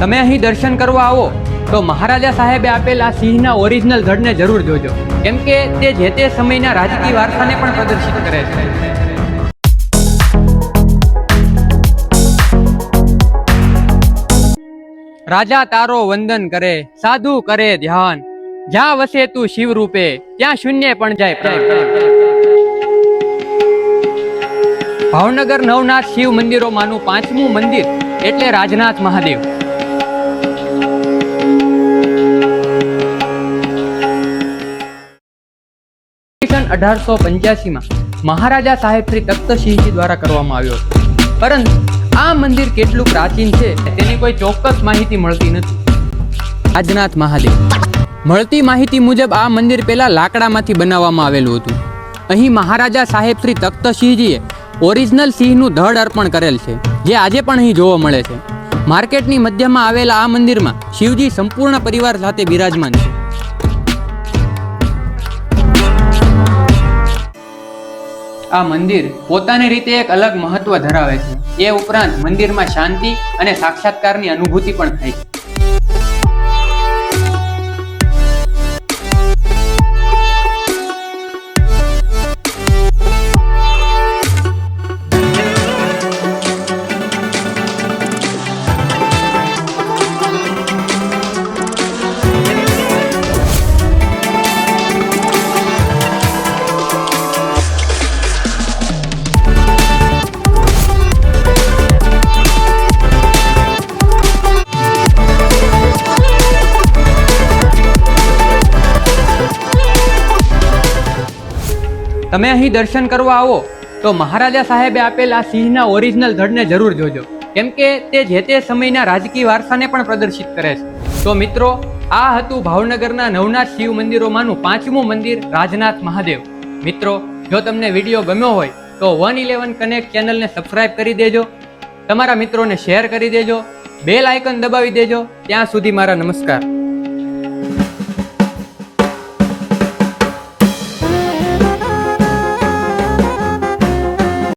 તમે અહીં દર્શન કરવા આવો, તો મહારાજા સાહેબે આપેલ સિંહના ઓરિજિનલ ધડને જરૂર જોજો. કેમ કે તે જે તે સમયના રાજકીય વારસાને પણ પ્રદર્શિત કરે છે. રાજા તારો વંદન કરે, સાધુ કરે ધ્યાન. જ્યાં વસે તું શિવ રૂપે, ત્યાં શૂન્ય પણ જાય ભાવનગર નવનાથ શિવ મંદિરોમાંનું પાંચમું મંદિર એટલે રાજનાથ મહાદેવ. ઈસવીસન અઢારસો પંચ્યાસીમાં મહારાજા સાહેબ શ્રી તખ્તસિંહજી દ્વારા કરવામાં આવ્યો હતો. પરંતુ આ મંદિર કેટલું પ્રાચીન છે તેની કોઈ ચોક્કસ માહિતી મળતી નથી. આજનાથ મહાદેવ. મળતી માહિતી મુજબ આ મંદિર પહેલા લાકડામાંથી બનાવવામાં આવેલું હતું. અહીં મહારાજા સાહેબ શ્રી તખ્તસિંહજીએ ઓરિજિનલ સિંહનું ધડ અર્પણ કરેલ છે, જે આજે પણ અહીં જોવા મળે છે. માર્કેટની મધ્યમાં આવેલા આ મંદિરમાં શિવજી સંપૂર્ણ પરિવાર સાથે બિરાજમાન છે. આ મંદિર પોતાની રીતે એક અલગ મહત્વ ધરાવે છે. એ ઉપરાંત મંદિરમાં શાંતિ અને સાક્ષાત્કારની અનુભૂતિ પણ થાય છે. તમે અહીં દર્શન કરવા આવો, તો મહારાજા સાહેબે આપેલ સિંહના ઓરિજિનલ ધડને જરૂર જોજો. કેમ કે તે જે તે સમયના રાજકીય વારસાને પણ પ્રદર્શિત કરે છે. તો મિત્રો, આ હતું ભાવનગરના નવનાથ શિવ મંદિરોમાંનું પાંચમું મંદિર રાજનાથ મહાદેવ. મિત્રો, જો તમને વીડિયો ગમ્યો હોય, તો વન ઇલેવન કનેક્ટ ચેનલને સબસ્ક્રાઇબ કરી દેજો. તમારા મિત્રોને શેર કરી દેજો. બેલ આઇકન દબાવી દેજો. ત્યાં સુધી મારા નમસ્કાર.